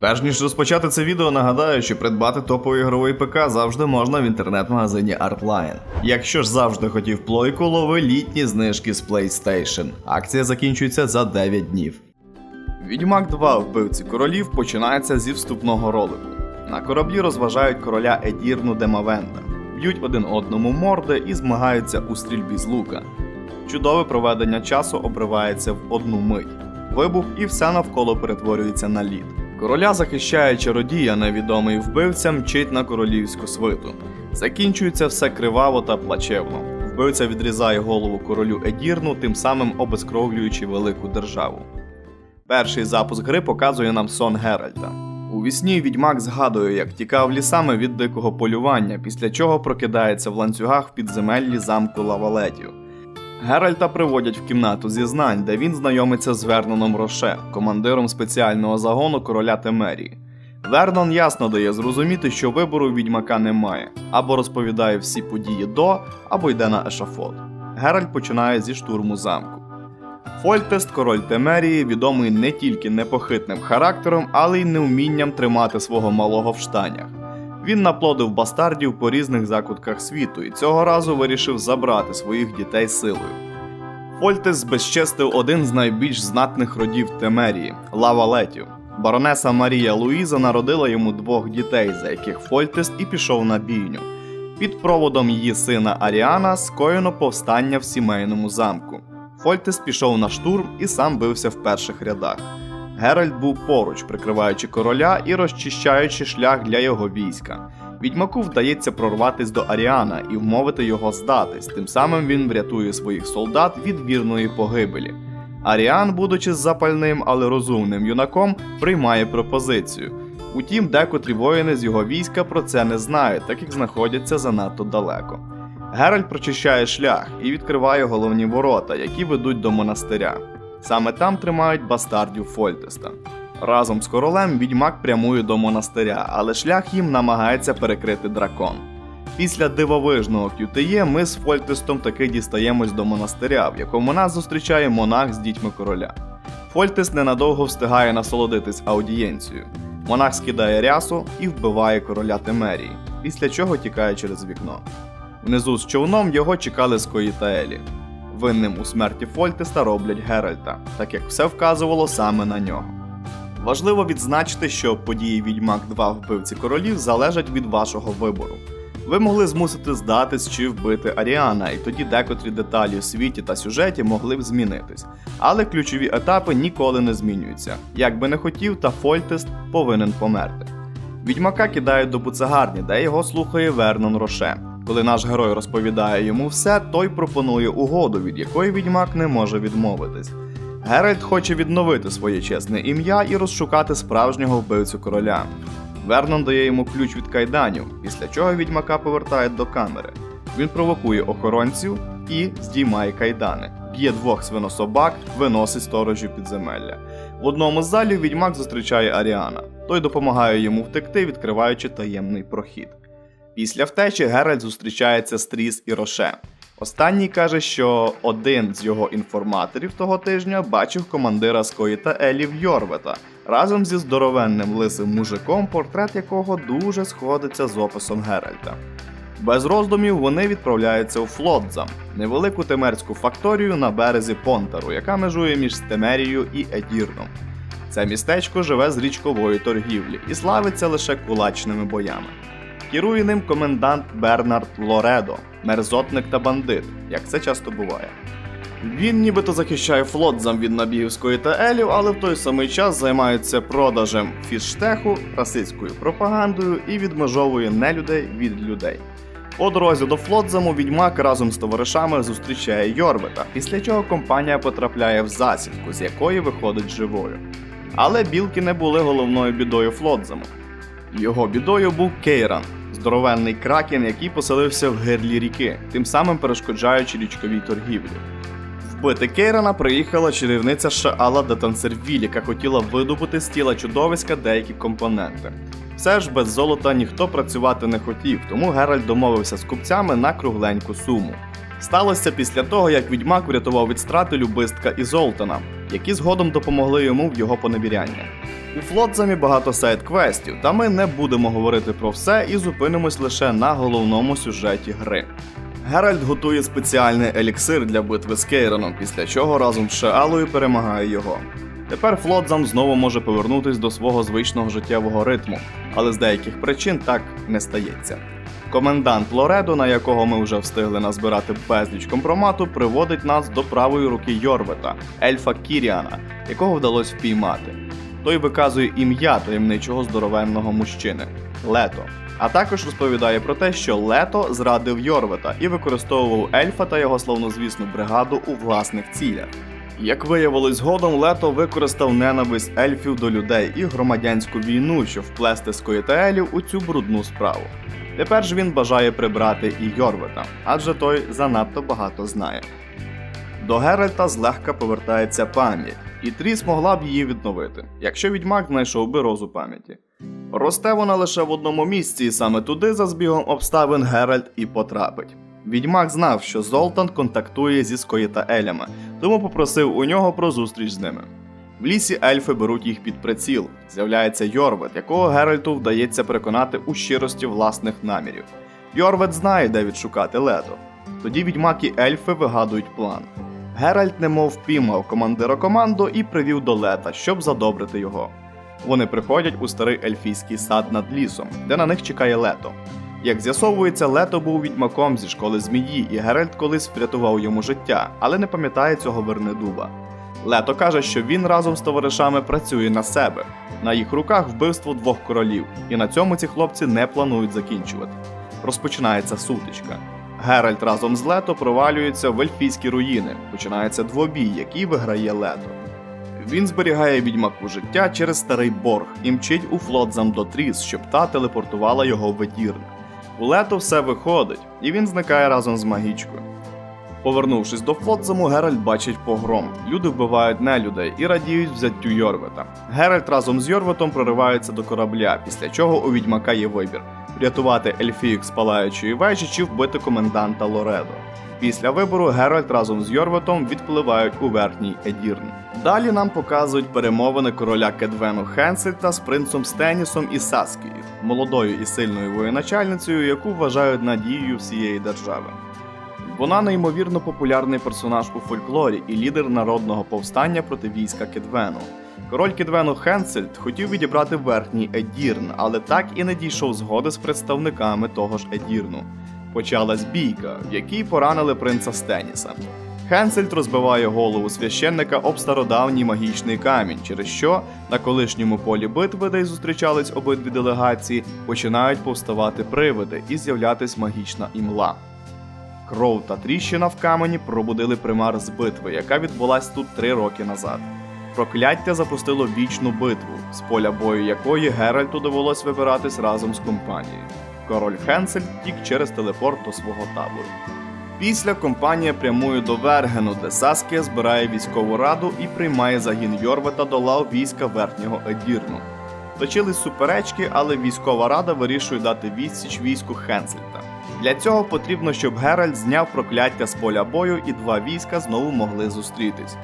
Перш ніж розпочати це відео, нагадаю, що придбати топовий ігровий ПК завжди можна в інтернет-магазині Artline. Якщо ж завжди хотів плойку, лови літні знижки з PlayStation. Акція закінчується за 9 днів. Відьмак 2 вбивці королів починається зі вступного ролику. На кораблі розважають короля Едірну Демавента, б'ють один одному морди і змагаються у стрільбі з лука. Чудове проведення часу обривається в одну мить. Вибух і все навколо перетворюється на лід. Короля захищає чародія, невідомий вбивця мчить на королівську свиту. Закінчується все криваво та плачевно. Вбивця відрізає голову королю Едірну, тим самим обезкровлюючи велику державу. Перший запуск гри показує нам сон Геральта. У вісні відьмак згадує, як тікав лісами від дикого полювання, після чого прокидається в ланцюгах в підземеллі замку Лавалетів. Геральта приводять в кімнату зізнань, де він знайомиться з Верноном Роше, командиром спеціального загону короля Темерії. Вернон ясно дає зрозуміти, що вибору відьмака немає, або розповідає всі події до, або йде на ешафот. Геральт починає зі штурму замку. Фольтест, король Темерії, відомий не тільки непохитним характером, але й неумінням тримати свого малого в штанях. Він наплодив бастардів по різних закутках світу і цього разу вирішив забрати своїх дітей силою. Фольтес збезчестив один з найбільш знатних родів Темерії лавалетів. Баронеса Марія Луїза народила йому двох дітей, за яких Фольтес і пішов на бійню. Під проводом її сина Аріана скоєно повстання в сімейному замку. Фольтес пішов на штурм і сам бився в перших рядах. Геральт був поруч, прикриваючи короля і розчищаючи шлях для його війська. Відьмаку вдається прорватися до Аріана і вмовити його здатись, тим самим він врятує своїх солдат від вірної погибелі. Аріан, будучи запальним, але розумним юнаком, приймає пропозицію. Утім, декотрі воїни з його війська про це не знають, так як знаходяться занадто далеко. Геральт прочищає шлях і відкриває головні ворота, які ведуть до монастиря. Саме там тримають бастардів Фольтеста. Разом з королем відьмак прямує до монастиря, але шлях їм намагається перекрити дракон. Після дивовижного QTE ми з Фольтестом таки дістаємось до монастиря, в якому нас зустрічає монах з дітьми короля. Фольтест ненадовго встигає насолодитись аудієнцією. Монах скидає рясу і вбиває короля Темерії, після чого тікає через вікно. Внизу з човном його чекали Скої та Елі. Винним у смерті Фольтеста роблять Геральта, так як все вказувало саме на нього. Важливо відзначити, що події Відьмак 2 вбивці королів залежать від вашого вибору. Ви могли змусити здатись чи вбити Аріана, і тоді декотрі деталі у світі та сюжеті могли б змінитись. Але ключові етапи ніколи не змінюються. Як би не хотів, та Фольтест повинен померти. Відьмака кидають до буцегарні, де його слухає Вернон Роше. Коли наш герой розповідає йому все, той пропонує угоду, від якої відьмак не може відмовитись. Геральт хоче відновити своє чесне ім'я і розшукати справжнього вбивцю короля. Вернон дає йому ключ від кайданів, після чого відьмака повертають до камери. Він провокує охоронців і здіймає кайдани, б'є двох свинособак, виносить сторожі підземелля. В одному з залів відьмак зустрічає Аріана. Той допомагає йому втекти, відкриваючи таємний прохід. Після втечі Геральт зустрічається з Тріс і Роше. Останній каже, що один з його інформаторів того тижня бачив командира Скої та Елів Йорвета разом зі здоровенним лисим мужиком, портрет якого дуже сходиться з описом Геральта. Без роздумів вони відправляються у Флотзам, невелику темерську факторію на березі Понтару, яка межує між Стемерією і Едірном. Це містечко живе з річкової торгівлі і славиться лише кулачними боями. Керує ним комендант Бернард Лоредо, мерзотник та бандит, як це часто буває. Він нібито захищає флотзам від набігівської та елів, але в той самий час займається продажем фіштеху, расистською пропагандою і відмежовує нелюдей від людей. По дорозі до Флотзаму відьмак разом з товаришами зустрічає Йорвета, після чого компанія потрапляє в засідку, з якої виходить живою. Але білки не були головною бідою Флотзаму. Його бідою був Кейран, здоровенний кракен, який поселився в гирлі ріки, тим самим перешкоджаючи річковій торгівлі. Вбити Кейрана приїхала чарівниця Шаала де Тансервіль, яка хотіла видобути з тіла чудовиська деякі компоненти. Все ж без золота ніхто працювати не хотів, тому Геральт домовився з купцями на кругленьку суму. Сталося після того, як відьмак врятував від страти любистка і Золтана. які згодом допомогли йому в його поневіряння. У Флотзамі багато сайд-квестів, та ми не будемо говорити про все і зупинимось лише на головному сюжеті гри. Геральт готує спеціальний еліксир для битви з Кейроном, після чого разом з Шеалою перемагає його. Тепер Флотзам знову може повернутись до свого звичного життєвого ритму, але з деяких причин так не стається. Комендант Лоредо, на якого ми вже встигли назбирати безліч компромату, приводить нас до правої руки Йорвета, ельфа Кіріана, якого вдалося впіймати. Той виказує ім'я таємничого здоровенного мужчини Лето. А також розповідає про те, що Лето зрадив Йорвета і використовував ельфа та його славнозвісну бригаду у власних цілях. Як виявилось згодом, Лето використав ненависть ельфів до людей і громадянську війну, щоб вплести Скоїтаелів у цю брудну справу. Тепер ж він бажає прибрати і Йорвета, адже той занадто багато знає. До Геральта злегка повертається пам'ять, і Тріс могла б її відновити, якщо відьмак знайшов би розу пам'яті. Росте вона лише в одному місці, і саме туди за збігом обставин Геральт і потрапить. Відьмак знав, що Золтан контактує зі Скоїтаелями, тому попросив у нього про зустріч з ними. В лісі ельфи беруть їх під приціл. З'являється Йорвет, якого Геральту вдається переконати у щирості власних намірів. Йорвет знає, де відшукати лето. Тоді відьмак і ельфи вигадують план. Геральт немов впіймав командира команду і привів до лета, щоб задобрити його. Вони приходять у старий ельфійський сад над лісом, де на них чекає лето. Як з'ясовується, лето був відьмаком зі школи змії, і Геральт колись врятував йому життя, але не пам'ятає цього Вернедуба. Лето каже, що він разом з товаришами працює на себе. На їх руках вбивство двох королів, і на цьому ці хлопці не планують закінчувати. Розпочинається сутичка. Геральт разом з Лето провалюється в ельфійські руїни. Починається двобій, який виграє Лето. Він зберігає відьмаку життя через старий борг і мчить у флотзам до Тріс, щоб та телепортувала його в Едірн. У Лето все виходить, і він зникає разом з магічкою. Повернувшись до Флотзаму, Геральт бачить погром. Люди вбивають нелюдей і радіють взяттю Йорвета. Геральт разом з Йорветом проривається до корабля, після чого у відьмака є вибір: врятувати ельфіїк з палаючої вежі чи вбити коменданта Лоредо. Після вибору Геральт разом з Йорветом відпливають у верхній Едірн. Далі нам показують перемовини короля Кедвену Хенсельта з принцем Стенісом і Саскією, молодою і сильною воєначальницею, яку вважають надією всієї держави. Вона неймовірно популярний персонаж у фольклорі і лідер народного повстання проти війська Кедвену. Король Кедвену Хенсельд хотів відібрати верхній Едірн, але так і не дійшов згоди з представниками того ж Едірну. Почалась бійка, в якій поранили принца Стеніса. Хенсельд розбиває голову священника об стародавній магічний камінь, через що на колишньому полі битви, де й зустрічались обидві делегації, починають повставати привиди і з'являтись магічна імла. Кров та тріщина в камені пробудили примар з битви, яка відбулась тут три роки назад. Прокляття запустило вічну битву, з поля бою якої Геральту довелось вибиратись разом з компанією. Король Хенсель втік через телепорт до свого табору. Після компанія прямує до Вергену, де Саскія збирає військову раду і приймає загін Йорвета до лав війська верхнього Едірну. Точились суперечки, але військова рада вирішує дати відсіч війську Хенсельта. Для цього потрібно, щоб Геральт зняв прокляття з поля бою і два війська знову могли зустрітись.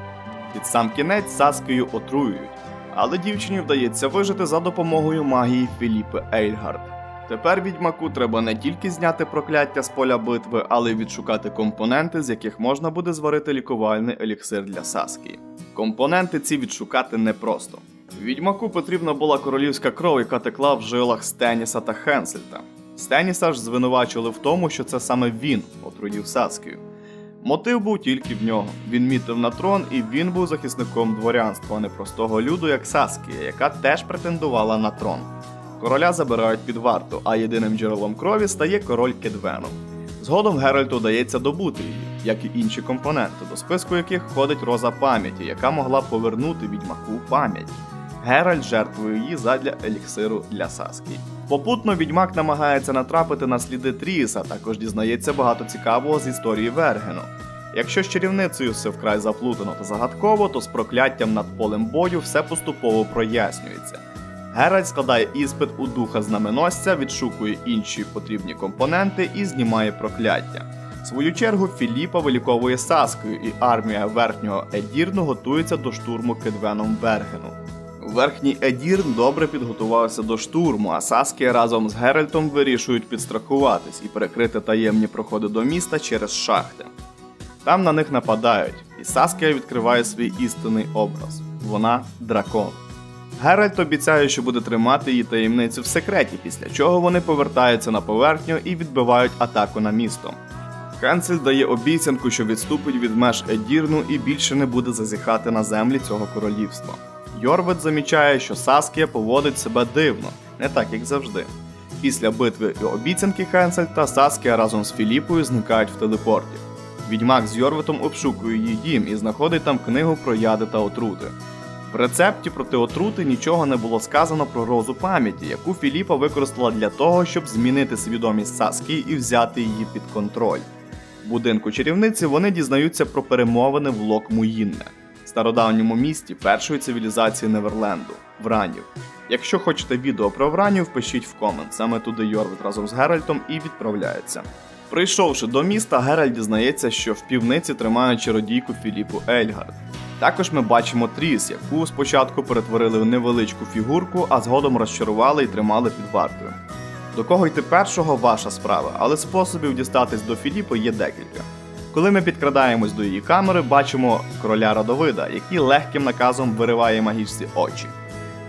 Під сам кінець Саскію отруюють, але дівчині вдається вижити за допомогою магії Філіпи Ейльгард. Тепер відьмаку треба не тільки зняти прокляття з поля битви, але й відшукати компоненти, з яких можна буде зварити лікувальний еліксир для Саскії. Компоненти ці відшукати непросто. Відьмаку потрібна була королівська кров, яка текла в жилах Стеніса та Хенсельта. Стеніса ж звинувачували в тому, що це саме він отруїв Саскію. Мотив був тільки в нього. Він мітив на трон, і він був захисником дворянства, а не простого люду, як Саскія, яка теж претендувала на трон. Короля забирають під варту, а єдиним джерелом крові стає король Кедвену. Згодом Геральту вдається добути її, як і інші компоненти, до списку яких входить роза пам'яті, яка могла повернути відьмаку пам'ять. Геральт жертвує її задля еліксиру для Саскії. Попутно відьмак намагається натрапити на сліди Тріса, також дізнається багато цікавого з історії Вергену. Якщо з чарівницею все вкрай заплутано та загадково, то з прокляттям над полем бою все поступово прояснюється. Геральт складає іспит у духа знаменосця, відшукує інші потрібні компоненти і знімає прокляття. В свою чергу Філіпа виліковує Саскою, і армія верхнього Едірну готується до штурму Кедвеном Бергену. Верхній Едірн добре підготувався до штурму, а Саскія разом з Геральтом вирішують підстрахуватись і перекрити таємні проходи до міста через шахти. Там на них нападають, і Саскія відкриває свій істинний образ. Вона дракон. Геральт обіцяє, що буде тримати її таємницю в секреті, після чого вони повертаються на поверхню і відбивають атаку на місто. Хенсель дає обіцянку, що відступить від меж Едірну і більше не буде зазіхати на землі цього королівства. Йорвет замічає, що Саскія поводить себе дивно, не так як завжди. Після битви і обіцянки Хенсель та Саскія разом з Філіпою зникають в телепорті. Відьмак з Йорветом обшукує її дім і знаходить там книгу про яди та отрути. В рецепті проти отрути нічого не було сказано про розу пам'яті, яку Філіпа використала для того, щоб змінити свідомість Саскії і взяти її під контроль. В будинку чарівниці вони дізнаються про перемовини в Лок-Муїнне, стародавньому місті першої цивілізації Неверленду Вранів. Якщо хочете відео про Вранів, пишіть в комент. Саме туди Йорвит разом з Геральтом і відправляється. Прийшовши до міста, Геральт дізнається, що в півниці тримають чародійку Філіпу Ельгард. Також ми бачимо Тріс, яку спочатку перетворили в невеличку фігурку, а згодом розчарували і тримали під вартою. До кого йти першого ваша справа, але способів дістатись до Філіпи є декілька. Коли ми підкрадаємось до її камери, бачимо короля Радовида, який легким наказом вириває магічці очі.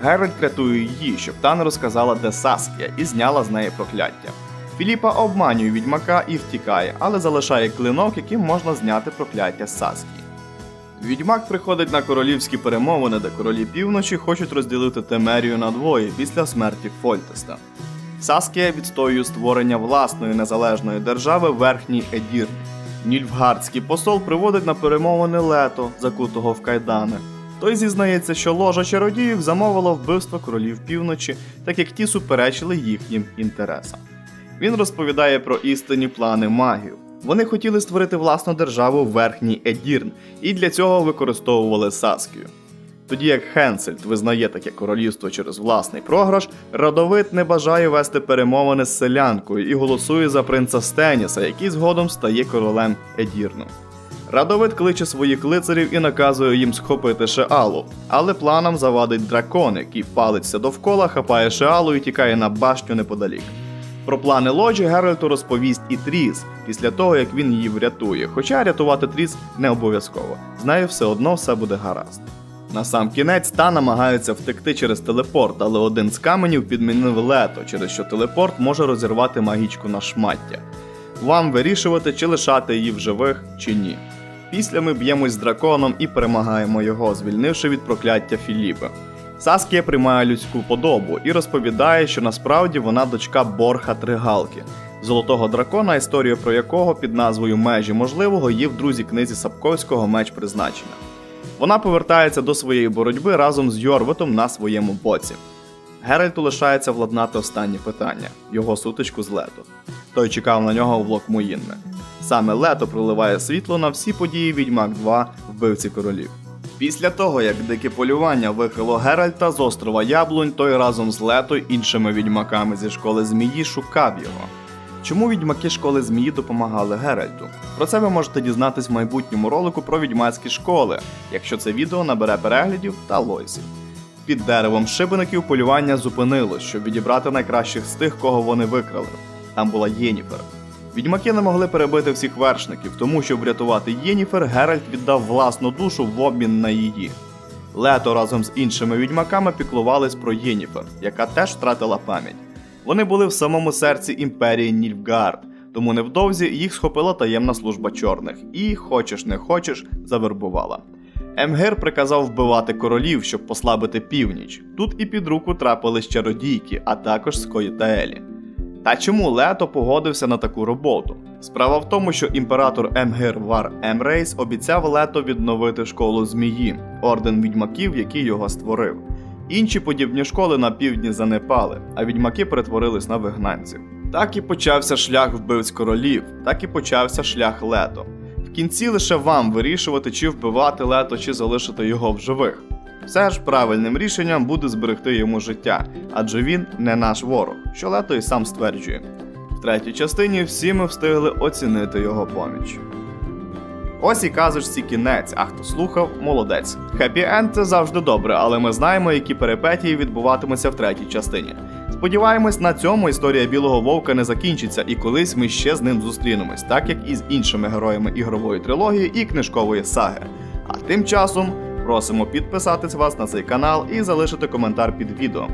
Геральт рятує її, щоб та не розказала, де Саскія, і зняла з неї прокляття. Філіпа обманює відьмака і втікає, але залишає клинок, яким можна зняти прокляття Саскії. Відьмак приходить на королівські перемовини, де королі півночі хочуть розділити Темерію на двоє після смерті Фольтеста. Саскія відстоює створення власної незалежної держави Верхній Едір. Нільфгардський посол приводить на перемовини лето, закутого в кайдани. Той зізнається, що ложа чародіїв замовила вбивство королів півночі, так як ті суперечили їхнім інтересам. Він розповідає про істинні плани магів. Вони хотіли створити власну державу Верхній Едірн, і для цього використовували Саскію. Тоді як Хенсельд визнає таке королівство через власний програш, Радовид не бажає вести перемовини з селянкою і голосує за принца Стеніса, який згодом стає королем Едірну. Радовид кличе своїх лицарів і наказує їм схопити Шеалу, але планам завадить дракон, який палиться довкола, хапає Шеалу і тікає на башню неподалік. Про плани ложі Геральту розповість і Тріс після того, як він її врятує. Хоча рятувати Тріс не обов'язково. З нею все одно все буде гаразд. На сам кінець та намагається втекти через телепорт, але один з каменів підмінив лето, через що телепорт може розірвати магічку на шмаття. Вам вирішувати, чи лишати її в живих, чи ні. Після ми б'ємось з драконом і перемагаємо його, звільнивши від прокляття Філіпа. Саскія приймає людську подобу і розповідає, що насправді вона дочка Борха Тригалки, золотого дракона, історія про якого під назвою Межі можливого є в друзі книзі Сапковського Меч призначення. Вона повертається до своєї боротьби разом з Йорвитом на своєму боці. Геральту лишається владнати останнє питання його сутичку з лето. Той чекав на нього в Локмуїнне. Саме лето проливає світло на всі події Відьмак 2 вбивці королів. Після того, як дике полювання викрило Геральта з острова Яблунь, той разом з Лето іншими відьмаками зі школи змії шукав його. Чому відьмаки школи змії допомагали Геральту? Про це ви можете дізнатись в майбутньому ролику про відьмацькі школи, якщо це відео набере переглядів та лойсів. Під деревом шибеників полювання зупинилось, щоб відібрати найкращих з тих, кого вони викрали. Там була Єніфер. Відьмаки не могли перебити всіх вершників, тому щоб врятувати Єніфер, Геральт віддав власну душу в обмін на її. Лето разом з іншими відьмаками піклувались про Єніфер, яка теж втратила пам'ять. Вони були в самому серці імперії Нільфгард, тому невдовзі їх схопила таємна служба чорних і, хочеш не хочеш, завербувала. Емгер приказав вбивати королів, щоб послабити північ. Тут і під руку трапились чародійки, а також Скої та чому Лето погодився на таку роботу? Справа в тому, що імператор Емгир Вар Емрейс обіцяв Лето відновити школу змії, орден відьмаків, який його створив. Інші подібні школи на півдні занепали, а відьмаки перетворились на вигнанців. Так і почався шлях вбивць королів, так і почався шлях лето. В кінці лише вам вирішувати, чи вбивати лето, чи залишити його в живих. Все ж правильним рішенням буде зберегти йому життя, адже він не наш ворог, що лето і сам стверджує. В третій частині всі ми встигли оцінити його поміч. Ось і казочці кінець, а хто слухав, молодець. Хеппі енд це завжди добре, але ми знаємо, які перипетії відбуватимуться в третій частині. Сподіваємось, на цьому історія білого вовка не закінчиться, і колись ми ще з ним зустрінемось, так як і з іншими героями ігрової трилогії і книжкової саги. А тим часом просимо підписатись вас на цей канал і залишити коментар під відео.